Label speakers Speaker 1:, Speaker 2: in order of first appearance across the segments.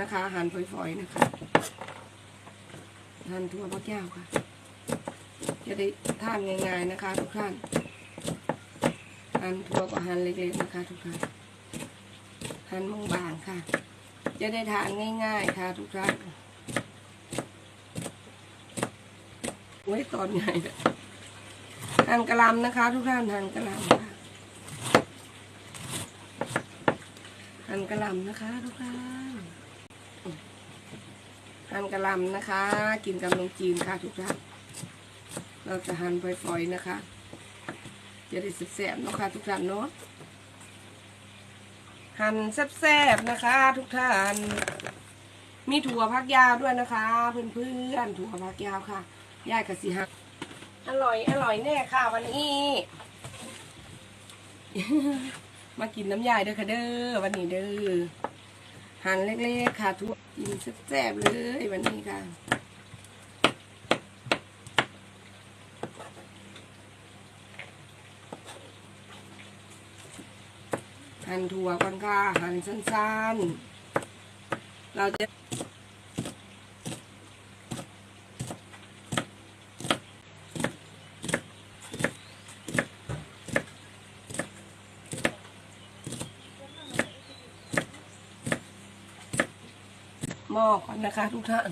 Speaker 1: นะคะหั่นฝอยๆนะคะหั่นทั่วพระแก้วค่ะ จะได้ทานง่ายๆนะคะ ทุกท่านหั่นทั่วก็หั่นเล็กๆนะคะทุกท่านหั่นบางค่ะ จะได้ทานง่าย ๆ ค่ะ ทุกท่านไว้ตอนใหญ่เลยหั่นกระหลำนะคะ ทุกท่านหั่นกระหลำค่ะหั่นกระหลำนะคะ ทุกท่าน หั่นกระหลำนะคะ กินกับนมจีนค่ะทุกท่านเราจะหั่นฝอยๆนะคะ จะได้แซ่บๆนะคะทุกท่านเนาะหั่นแซ่บๆนะคะ ทุกท่าน มีถั่วพักยาวด้วยนะคะ เพื่อนๆถั่วพักยาวค่ะย่ายกะสิฮักอร่อยอร่อยแน่ค่ะวันนี้มากินน้ำยายเด้อค่ะเด้อวันนี้เด้อ หั่นเล็กๆค่ะทั่วกินแซ่บๆเลยวันนี้ค่ะหั่นถั่วก่อนค่ะหั่นสั้นๆ เราจะ ม้อก่อนนะคะ ทุกท่าน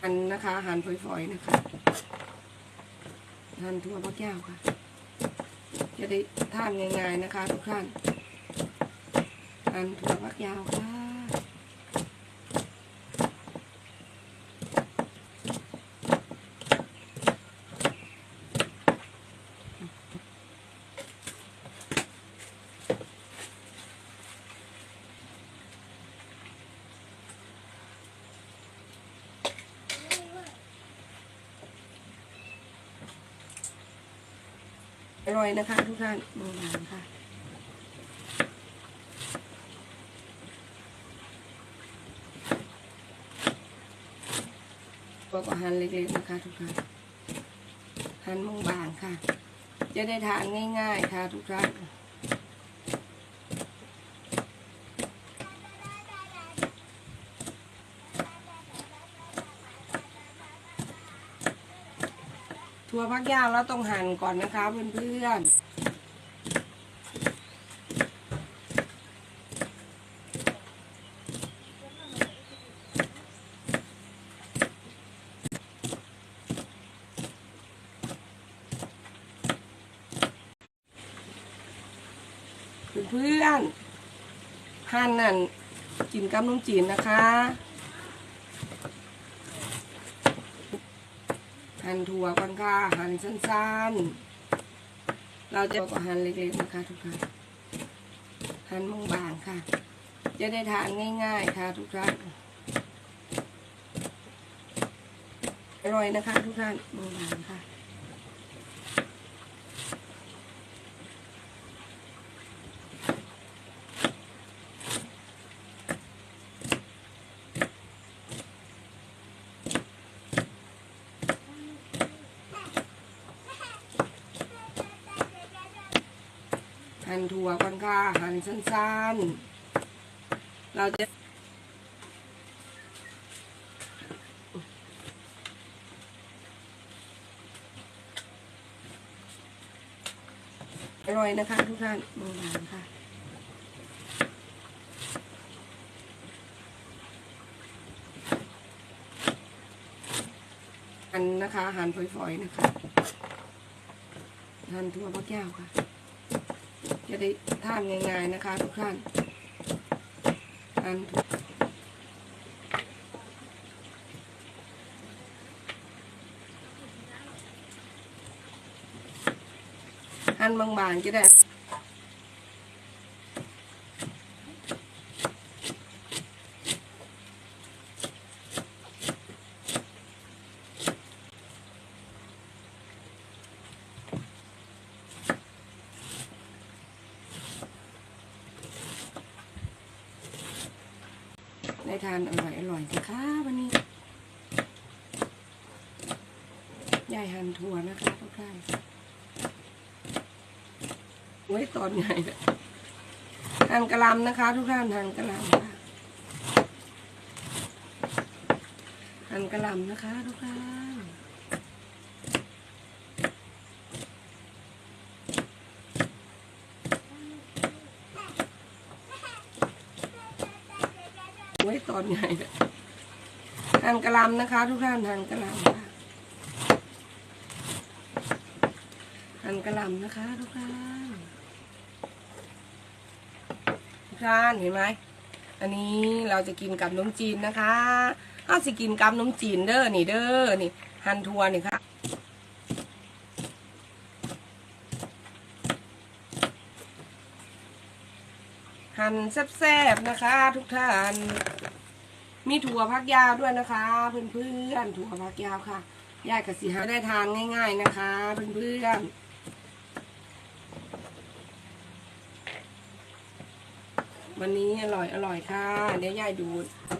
Speaker 1: หั่นนะคะ หั่นฝอยๆนะคะ หั่นทั่วพระแก้วค่ะ จะได้ทานง่ายๆนะคะ ทุกท่าน หั่นทั่วพระแก้วค่ะ อร่อยนะคะทุกท่านมองหานค่ะตัวก็หั่นเล็กๆนะคะทุกท่านหั่นบางๆค่ะ จะได้ทานง่าย ๆ ค่ะทุกท่าน ถั่วพักยาวเราต้องหั่นก่อนนะคะเพื่อนๆเพื่อนๆหั่นนั่นกินกับนมจีนนะคะ หั่นถั่วก่อนค่ะ หั่นสั้นๆ เราจะก็หั่นเล็กๆนะคะทุกท่านหั่นบางๆค่ะ จะได้ทานง่าย ๆค่ะทุกท่านอร่อยนะคะทุกท่านบางๆค่ะ หั่นถั่วก่อนค่ะ หั่นสั้นๆ เราจะอร่อยนะคะทุกท่านบางๆค่ะ หั่นนะคะ หั่นฝอยๆ นะคะ หั่นทั่วพระแก้วค่ะ จะได้ทานง่ายๆนะคะ ทุกท่านหันทั่วหั่นบางๆจะได้ ได้ทานอร่อยอร่อยๆนะคะวันนี้ยายหั่นถั่วนะคะทุกท่านไว้ตอนไหญ่เลยหั่นกระลำนะคะ ทุกท่านหั่นกระลำค่ะหั่นกระลำนะคะ ทุกท่าน ไว้ตอนใหญ่เลยหั่นกระลำนะคะ ทุกท่านหั่นกระลำค่ะหั่นกระลำนะคะ ทุกท่านทุกท่านเห็นไหมอันนี้เราจะกินกับนมจีนนะคะเอาสิกินกับนมจีนเด้อนี่เด้อนี่หั่นทัวนี่ค่ะ หั่นแซ่บๆนะคะ ทุกท่าน มีถั่วพักยาวด้วยนะคะ เพื่อนๆถั่วพักยาวค่ะยายกับสีหาได้ทานง่าย ๆนะคะ เพื่อนๆวันนี้อร่อยอร่อยค่ะ เดี๋ยวยายดู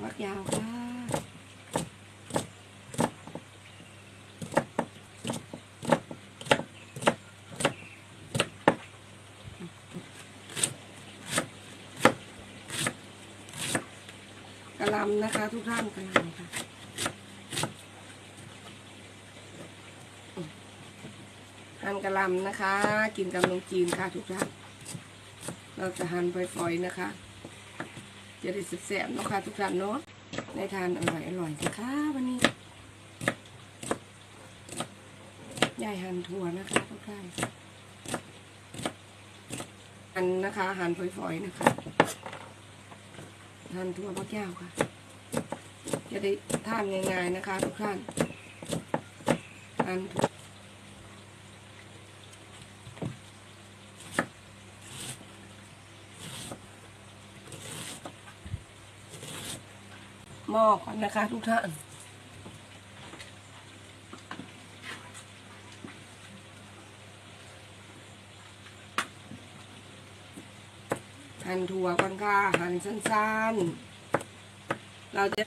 Speaker 1: พักยาวค่ะ ระลำนะคะ ทุกท่านกระลำค่ะหั่นกระลำนะคะ กินกับนมจีนค่ะทุกท่านเราจะหั่นฝอยๆนะคะ จะได้แซ่บๆเนะคะทุกท่านเนาะได้ทานอร่อยอร่อยนะคะวันนี้ยายหั่นถั่วนะคะทุกท่านหั่นนะคะหั่นฝอยๆนะคะ ทานทั่วพระแก้วค่ะ จะได้ทานง่ายๆนะคะ ทุกท่านทานหม้อก่อนนะคะ ทุกท่าน หั่นถั่วก่อนค่ะ หั่นสั้นๆ เราจะ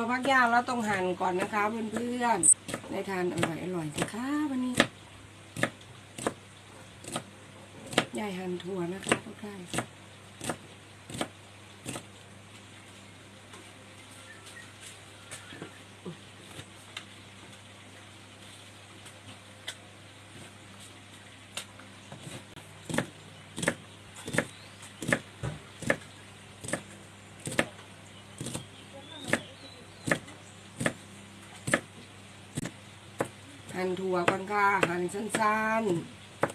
Speaker 1: ัวพักยาวเราต้องหั่นก่อนนะคะเพื่อนๆได้ทานอร่อยอร่อยค่ะคะวันนี้ยายหั่นถั่วนะคะทุกท่าน หั่นถั่วก่อนค่ะ หั่นสั้น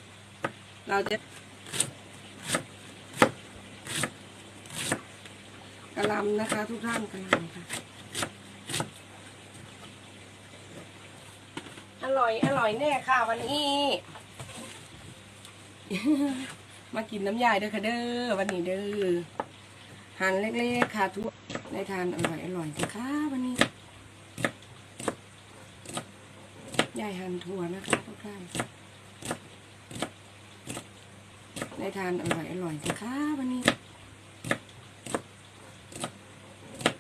Speaker 1: ๆ เราจะกระหลำนะคะ ทุกท่านกระหลำค่ะ อร่อย อร่อยแน่ค่ะวันนี้ มากินน้ำยายเด้อค่ะเด้อวันนี้เด้อหั่นเล็กๆค่ะทุกได้ทานอร่อยอร่อยนะคะวันนี้ ยายหั่นถั่วนะคะทุกท่านได้ทานอร่อยอร่อยนะคะวันนี้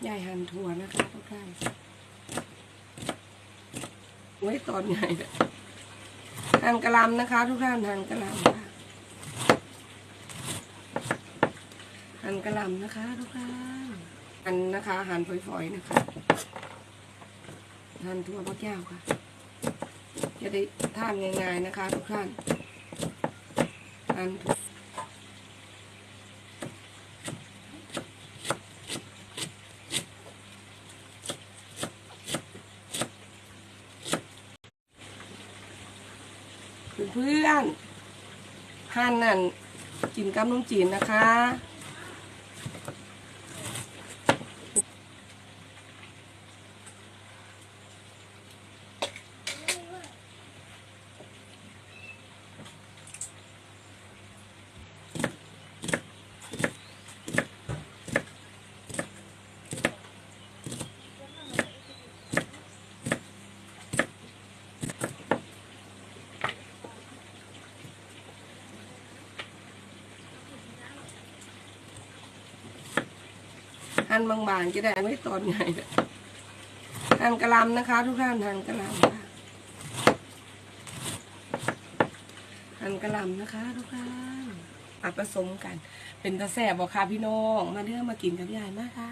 Speaker 1: ยายหั่นถั่วนะคะทุกท่านไว้ตอนใหญ่หั่นกระลำนะคะ ทุกท่านหั่นกระลำค่ะหั่นกระลำนะคะ ทุกท่านหั่นนะคะหั่นฝอยๆนะคะหั่นถั่วพระแก้วค่ะ จะได้ทานง่ายๆนะคะ ทุกท่านทานทุกเพื่อนๆหั่นนั่นกินกับนมจีนนะคะ หั่นบางๆจะได้ไม่ตอนใหญ่หั่นกระลำนะคะ ทุกท่านหั่นกระลำค่ะหั่นกระลำนะคะ ทุกท่านอัดผสมกัน เป็นตะแสบบอกค่ะพี่น้อง มาเด้อมากินกับยายมากค่ะ